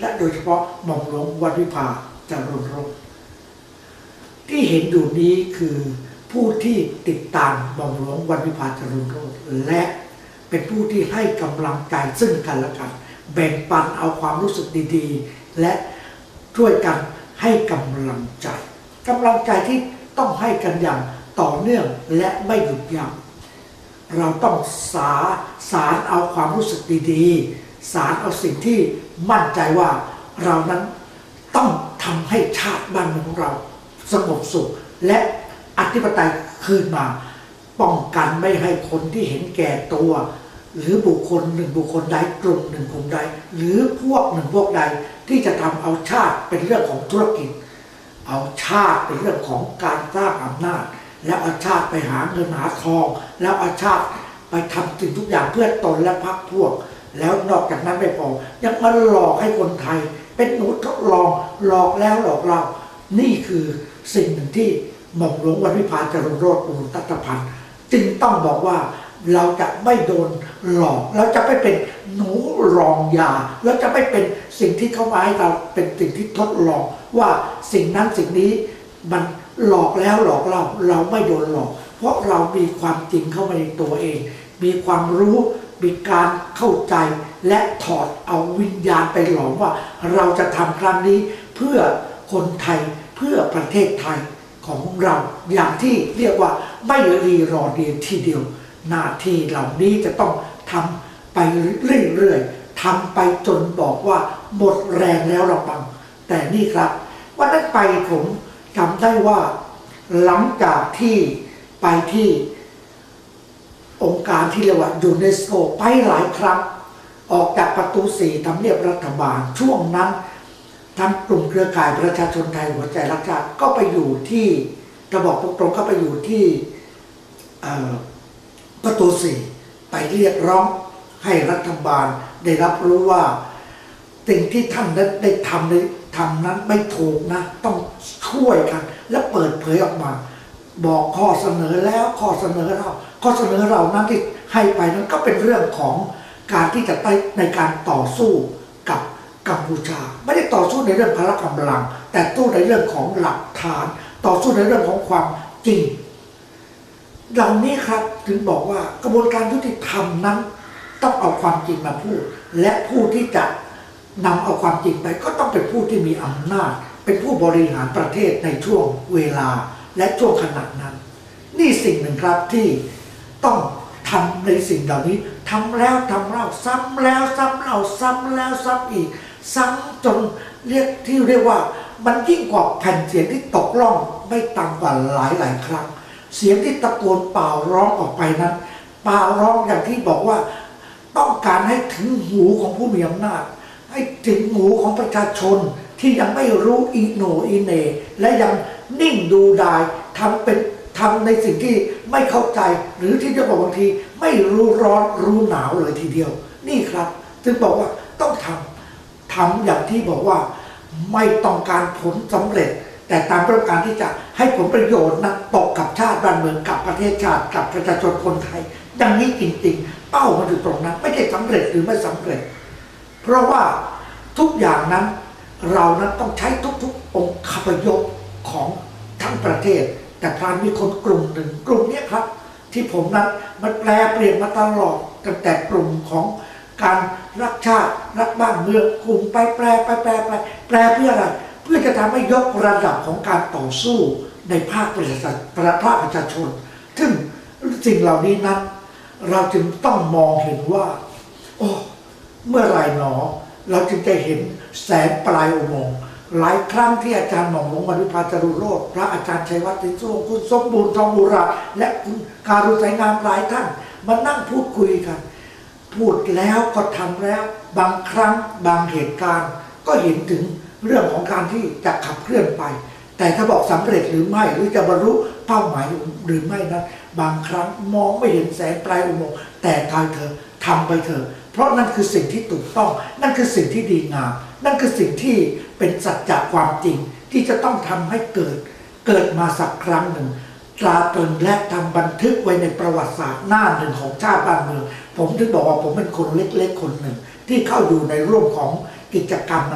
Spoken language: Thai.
และโดยเฉพาะหม่อมหลวงวันวิภาจารณรงที่เห็นอยู่นี้คือผู้ที่ติดตามหม่อมหลวงวันวิภาจารณรงและเป็นผู้ที่ให้กำลังใจซึ่งกันและกัน แบ่งปันเอาความรู้สึกดีๆ และช่วยกันให้กำลังใจกำลังใจที่ต้องให้กันอย่างต่อเนื่องและไม่หยุดยั้งเราต้องสาสารเอาความรู้สึกดีๆ สารเอาสิ่งที่มั่นใจว่าเรานั้นต้องทำให้ชาติบ้านเมืองของเราสงบสุข และอธิปไตยคืนมา ป้องกันไม่ให้คนที่เห็นแก่ตัว หรือบุคคลหนึ่งบุคคลใดกลุ่มหนึ่งกลุ่มใด หรือพวกหนึ่งพวกใดที่จะทำเอาชาติเป็นเรื่องของธุรกิจ เอาชาติเป็นเรื่องของการสร้างอำนาจ แล้วเอาชาติไปหาเงินหาทอง แล้วเอาชาติไปทำสิ่งทุกอย่างเพื่อตนและพรรคพวก แล้วนอกจากนั้นไม่พอ ยังมาหลอกให้คนไทย เป็นหนูทดลองหลอกแล้วหลอกเรา นี่คือสิ่งหนึ่งที่หม่อมหลวงวันวิพาจารณโรธอุตัตพันธ์จึงต้องบอกว่าเราจะไม่โดนหลอก เราจะไม่เป็นหนูรองยา เราจะไม่เป็นสิ่งที่เขามาให้เราเป็นสิ่งที่ทดลอง ว่าสิ่งนั้นสิ่งนี้มันหลอกแล้วหลอกเราเราไม่โดนหลอก เพราะเรามีความจริงเข้ามาในตัวเอง มีความรู้ มีการเข้าใจและถอดเอาวิญญาณไปหลอมว่า เราจะทำครั้งนี้เพื่อคนไทยเพื่อประเทศไทยของเราอย่างที่เรียกว่าไม่รีรอเดียวทีเดียว หน้าที่เหล่านี้จะต้องทำไปเรื่อยๆทำไปจนบอกว่าหมดแรงแล้วเราบัง แต่นี่ครับวันนั้นไปผมจำได้ว่า หลังจากที่ไปที่ องค์การที่เรียกว่ายูเนสโกไปหลายครั้ง ออกจากประตูสี่ทำเนียบรัฐบาลช่วงนั้นทางกลุ่มเครือข่ายประชาชนไทยหัวใจรักชาติก็ไปอยู่ที่จะบอกตรงๆก็ไปอยู่ที่ประตูสี่ไปเรียกร้องให้รัฐบาลได้รับรู้ว่าสิ่งที่ท่านได้ได้ทำในทำนั้นไม่ถูกนะ ต้องช่วยกัน และเปิดเผยออกมา บอกข้อเสนอแล้วข้อเสนอเราข้อเสนอเรานั้นที่ให้ไปนั้นก็เป็นเรื่องของการที่จะไปในการต่อสู้กับกัมพูชา ไม่ได้ต่อสู้ในเรื่องพละกำลัง แต่ตู้ในเรื่องของหลักฐาน ต่อสู้ในเรื่องของความจริงเหล่านี้ครับถึงบอกว่ากระบวนการยุติธรรมนั้น ต้องเอาความจริงมาพูด และผู้ที่จะนำเอาความจริงไป ก็ต้องเป็นผู้ที่มีอำนาจ เป็นผู้บริหารประเทศในช่วงเวลา และช่วงขณะนั้น นี่สิ่งหนึ่งครับที่ต้องทำในสิ่งเหล่านี้ทำแล้วทำเล่าซ้ำแล้วซ้ำเล่าซ้ำแล้วซ้ำอีก ซ้ำจนเรียกที่เรียกว่ามันยิ่งกว่าแผ่นเสียงที่ตกล่องไม่ต่ำกว่าหลายหลายครั้ง เสียงที่ตะโกนเปล่าร้องออกไปนั้นเปล่าร้องอย่างที่บอกว่า ต้องการให้ถึงหูของผู้มีอำนาจ ให้ถึงหูของประชาชน ที่ยังไม่รู้อีโหนอีเน และยังนิ่งดูดายทำเป็นทำในสิ่งที่ไม่เข้าใจ หรือที่จะบอกบางทีไม่รู้ร้อนรู้หนาวเลยทีเดียว นี่ครับจึงบอกว่าต้องทำทำอย่างที่บอกว่าไม่ต้องการผลสำเร็จ แต่ตามต้องการที่จะให้ผลประโยชน์นั้นตกกับชาติบ้านเมืองกับประเทศชาติกับประชาชนคนไทยดังนี้จริงๆ เป้ามันอยู่ตรงนั้น ไม่ใช่สำเร็จหรือไม่สำเร็จ เพราะว่าทุกอย่างนั้น เรานั้นต้องใช้ทุกๆองค์คพยพของทั้งประเทศ แต่พรานมีคนกลุ่มหนึ่งกลุ่มเนี้ยครับ ที่ผมนั้นมันแปลเปลี่ยนมาตลอดตั้งแต่กลุ่มของการรักชาติรักบ้านเมืองกลุ่มไปแปลไปแปลไปแปลเพื่ออะไรเพื่อจะทำให้ยกระดับของการต่อสู้ในภาคประชาชนภาคประชาชน ซึ่งสิ่งเหล่านี้นั้น เราจึงต้องมองเห็นว่า โอ้ เมื่อไรหนอ เราจึงจะเห็นแสงปลายอุโมงค์หลายครั้งที่อาจารย์หม่อมหลวงมนุพาจรุโรธพระอาจารย์ชัยวัฒน์ติสุวคุณสมบูรณ์ทองบุราและคุณการุสายงามหลายท่านมานั่งพูดคุยกัน พูดแล้วก็ทำแล้ว บางครั้งบางเหตุการณ์ ก็เห็นถึงเรื่องของการที่จะขับเคลื่อนไป แต่ถ้าบอกสำเร็จหรือไม่หรือจะบรรลุเป้าหมายหรือไม่นั้นบางครั้งมองไม่เห็นแสงปลายอุโมงค์แต่ทางเธอทำไปเถอะ เพราะนั่นคือสิ่งที่ถูกต้อง นั่นคือสิ่งที่ดีงาม นั่นคือสิ่งที่เป็นสัจจะความจริง ที่จะต้องทำให้เกิด เกิดมาสักครั้งหนึ่งตราตรึงและทำบันทึกไว้ในประวัติศาสตร์หน้าหนึ่งของชาติบ้านเมือง ผมถึงบอกว่าผมเป็นคนเล็กๆคนหนึ่ง ที่เข้าอยู่ในร่วมของกิจกรรมนั้น